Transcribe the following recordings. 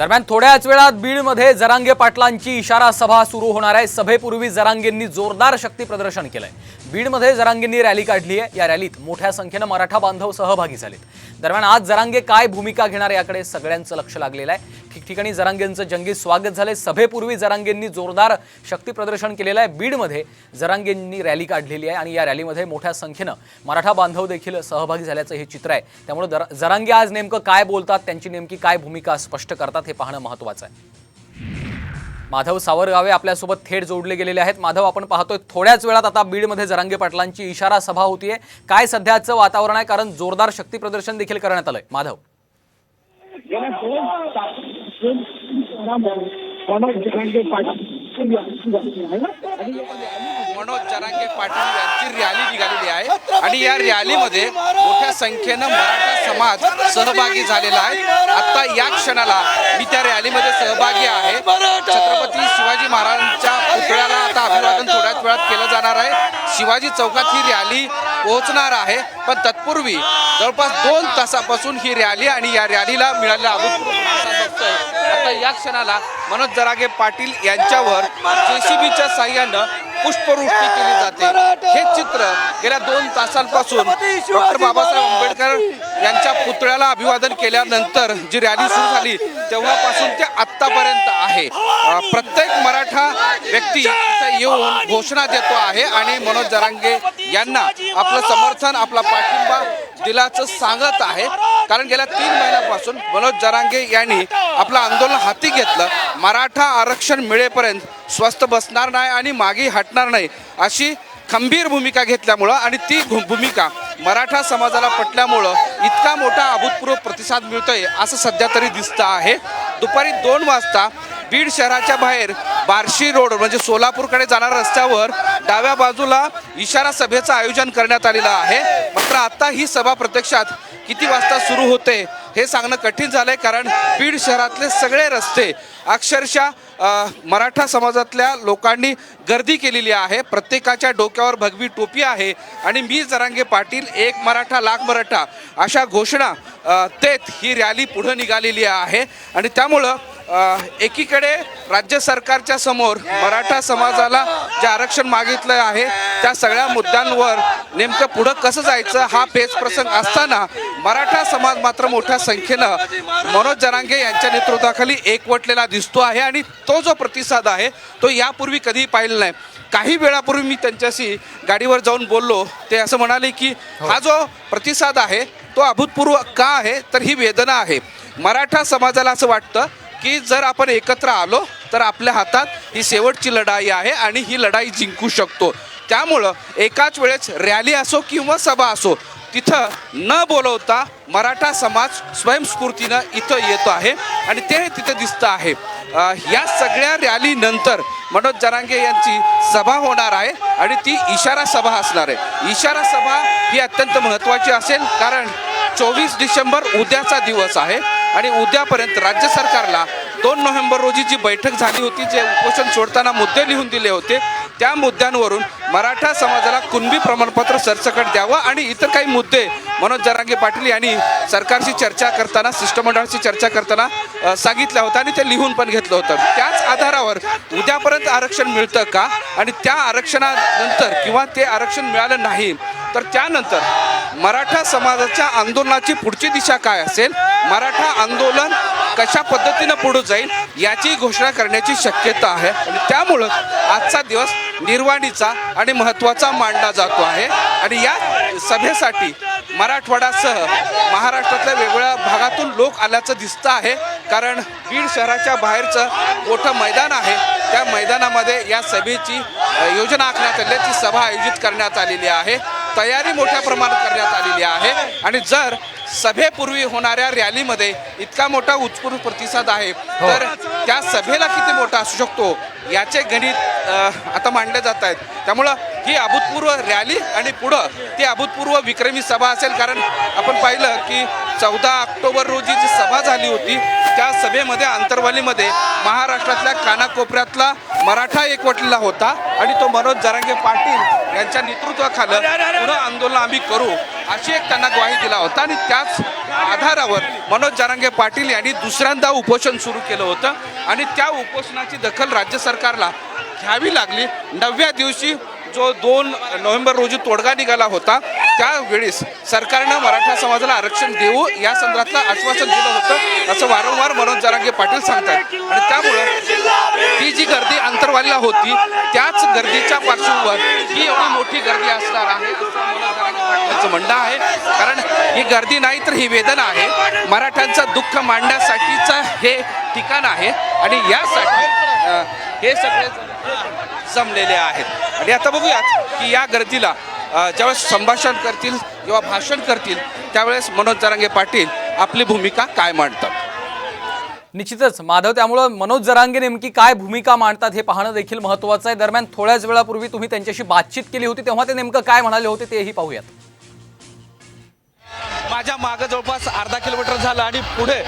दरम्यान थोड्याच वेळात बीडमध्ये जरांगे पाटलांची इशारा सभा सुरू होणार आहे. सभेपूर्वी जरांगेंनी जोरदार शक्ती प्रदर्शन केलंय. बीडमध्ये जरांगेंनी रॅली काढली आहे. या रॅलीत मोठ्या संख्येनं मराठा बांधव सहभागी झालेत. दरम्यान आज जरांगे काय भूमिका घेणार याकडे सगळ्यांचं लक्ष लागलेलं आहे. ठिकठिकाणी जरांगेंचं जंगी स्वागत झालंय. सभेपूर्वी जरांगेंनी जोरदार शक्ती प्रदर्शन केलेलं आहे. बीडमध्ये जरांगेंनी रॅली काढलेली आहे आणि या रॅलीमध्ये मोठ्या संख्येनं मराठा बांधव देखील सहभागी झाल्याचं हे चित्र आहे. त्यामुळे दर- जरांगे आज नेमकं काय बोलतात त्यांची नेमकी काय भूमिका स्पष्ट करतात हे पाहणं महत्त्वाचं आहे. माधव सावरगावे आपल्यासोबत थेट जोडले गेलेले आहेत. माधव आपण पाहतोय थोड्याच वेळात आता बीडमध्ये जरांगे पाटलांची इशारा सभा होतीये. काय सध्याचं वातावरण आहे? कारण जोरदार शक्ती प्रदर्शन देखील करण्यात आलंय. माधव. मनोज जरांगे पाटील मनोज जरांगे पाटील यांची रॅली निघालेली आहे. आणि या रॅलीमध्ये मोठ्या संख्येनं मराठा समाज सहभागी झालेला आहे. आता या क्षणाला मी त्या रॅलीमध्ये सहभागी आहे. छत्रपती शिवाजी महाराजांच्या पुतळ्याला आता अभिवादन थोड्याच वेळात केलं जाणार आहे. शिवाजी चौकात ही रॅली पोहोचणार आहे. पण तत्पूर्वी जवळपास दोन तासापासून ही रॅली आणि या रॅलीला मिळालेला अभूतपूर्व आता या क्षणाला मनोज जरागे पाटील यांच्यावर जेसीबीच्या साह्यानं पुष्पवृष्टी केली जाते. हे चित्र गेल्या दोन तासांपासून डॉक्टर बाबासाहेब आंबेडकर यांच्या पुतळ्याला अभिवादन केल्यानंतर जी रॅली सुरू झाली तेव्हापासून ते आत्तापर्यंत आहे. प्रत्येक मराठा व्यक्ती येऊन घोषणा देतो आहे आणि मनोज जरांगे यांना आपलं समर्थन आपला पाठिंबा दिलाचं सांगत आहे. कारण गेल्या तीन महिन्यापासून मनोज जरांगे यांनी आपलं आंदोलन हाती घेतलं. मराठा आरक्षण मिळेपर्यंत स्वस्त बसणार नाही आणि मागे हटणार नाही अशी खंबीर भूमिका घेतल्यामुळं आणि ती भू- भूमिका मराठा समाजाला पटल्यामुळं इतका मोठा अभूतपूर्व प्रतिसाद मिळतोय असं सध्या तरी दिसतं आहे. दुपारी दोन वाजता बीड शहराच्या बाहेर बार्शी रोड म्हणजे सोलापूरकडे जाणाऱ्या रस्त्यावर डाव्या बाजूला इशारा सभेचं आयोजन करण्यात आलेलं आहे. मात्र आता ही सभा प्रत्यक्षात किती वाजता सुरू होते हे सांगणं कठीण झालंय कारण बीड शहरातले सगळे रस्ते अक्षरशः मराठा समाजातल्या लोकांनी गर्दी केलेली आहे. प्रत्येकाच्या डोक्यावर भगवी टोपी आहे आणि मी जरांगे पाटील एक मराठा लाख मराठा अशा घोषणा तेत देत ही रॅली पुढं निघालेली आहे. आणि त्यामुळं एकीकडे राज्य सरकारच्या समोर मराठा समाजाला जे आरक्षण मागितलं आहे त्या सगळ्या मुद्द्यांवर नेमकं पुढं कसं जायचं हा पेच प्रसंग असताना मराठा समाज मात्र मोठ्या संख्येनं मनोज जरांगे यांच्या नेतृत्वाखाली एकवटलेला दिसतो आहे आणि तो जो प्रतिसाद आहे तो यापूर्वी कधीही पाहिला नाही. काही वेळापूर्वी मी त्यांच्याशी गाडीवर जाऊन बोललो ते असं म्हणाले की हा जो प्रतिसाद आहे तो अभूतपूर्व का आहे तर ही वेदना आहे. मराठा समाजाला असं वाटतं की जर आपण एकत्र आलो तर आपल्या हातात ही शेवटची लढाई आहे आणि ही लढाई जिंकू शकतो. त्यामुळं एकाच वेळेस रॅली असो किंवा सभा असो तिथं न बोलवता मराठा समाज स्वयंस्फूर्तीनं इथं येतो आहे आणि ते तिथं दिसतं आहे. या सगळ्या रॅलीनंतर मनोज जरांगे यांची सभा होणार आहे आणि ती इशारा सभा असणार आहे. इशारा सभा ही अत्यंत महत्त्वाची असेल कारण चोवीस डिसेंबर उद्याचा दिवस आहे. आणि उद्यापर्यंत राज्य सरकारला दोन नोव्हेंबर रोजी जी बैठक झाली होती जे उपोषण सोडताना मुद्दे लिहून दिले होते त्या मुद्द्यांवरून मराठा समाजाला कुणबी प्रमाणपत्र सरसकट द्यावं आणि इतर काही मुद्दे मनोज जरांगे पाटील यांनी सरकारशी चर्चा करताना शिष्टमंडळाशी चर्चा करताना सांगितला सांगितलं होतं आणि ते लिहून पण घेतलं होतं. त्याच आधारावर उद्यापर्यंत आरक्षण मिळतं का? आणि त्या आरक्षणानंतर किंवा ते आरक्षण मिळालं नाही तर त्यानंतर मराठा समाजाच्या आंदोलनाची पुढची दिशा काय असेल? मराठा आंदोलन कशा पद्धतीनं पुढे जाईल याची घोषणा करण्याची शक्यता आहे. आणि त्यामुळं आजचा दिवस निर्वाणीचा आणि महत्त्वाचा मानला जातो आहे. आणि या सभेसाठी मराठवाड्यासह महाराष्ट्रातल्या वेगवेगळ्या भागातून लोक आल्याचं दिसतं आहे. कारण बीड शहराच्या बाहेरचं मोठं मैदान आहे. त्या मैदानामध्ये या सभेची योजना आखण्यात आली ती सभा आयोजित करण्यात आलेली आहे. तयारी मोठ्या प्रमाणात करण्यात आलेली आहे. आणि जर सभेपूर्वी होणाऱ्या रॅलीमध्ये इतका मोठा उत्स्फूर्त प्रतिसाद आहे. तर त्या सभेला किती मोठा असू शकतो याचे गणित आता मांडले जात आहेत. त्यामुळं ही अभूतपूर्व रॅली आणि पुढं ती अभूतपूर्व विक्रमी सभा असेल. कारण आपण पाहिलं की चौदा ऑक्टोबर रोजी जी सभा झाली होती त्या सभेमध्ये आंतरवालीमध्ये महाराष्ट्रातल्या कानाकोपऱ्यातला मराठा एकवटलेला होता आणि तो मनोज जरांगे पाटील यांच्या नेतृत्वाखालं पुढं आंदोलन आम्ही करू. अशी एक त्यांना ग्वाही दिला होता आणि त्याच आधारावर मनोज जारंगे पाटील यांनी दुसऱ्यांदा उपोषण सुरू केलं होतं. आणि त्या उपोषणाची दखल राज्य सरकारला घ्यावी लागली. नवव्या दिवशी जो दोन नोव्हेंबर रोजी तोडगा निघाला होता त्यावेळेस सरकारनं मराठा समाजाला आरक्षण देऊ या संदर्भातलं आश्वासन दिलं होतं असं वारंवार मनोज जरांगे पाटील सांगतात आणि त्यामुळं ती जी गर्दी अंतरवालीला होती त्याच गर्दीच्या पार्श्वभूमीवर ही एवढी मोठी गर्दी असणार आहे मनोज जरांगे पाटलांचं म्हणणं आहे. कारण ही गर्दी नाही तर ही वेदना आहे. मराठ्यांचं दुःख मांडण्यासाठीचं हे ठिकाण आहे. आणि यासाठी हे सगळे जमलेले आहेत. आणि आता बघूयात की या गर्दीला ज्यावेळेस संभाषण करतील किंवा भाषण करतील त्यावेळेस मनोज जरांगे पाटील आपली भूमिका काय मांडतात? निश्चितच. माधव त्यामुळं मनोज जरांगे नेमकी काय भूमिका मांडतात हे पाहणं देखील महत्त्वाचं आहे. दरम्यान थोड्याच वेळापूर्वी तुम्ही त्यांच्याशी बातचीत केली होती तेव्हा ते नेमकं काय म्हणाले होते तेही पाहूयात. माझ्या मागं जवळपास अर्धा किलोमीटर झालं आणि पुढे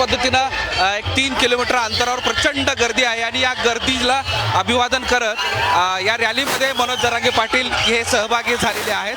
पद्धतीनं एक तीन किलोमीटर अंतरावर प्रचंड गर्दी आहे आणि या गर्दीला अभिवादन करत या रॅलीमध्ये मनोज जरांगे पाटील हे सहभागी झालेले आहेत.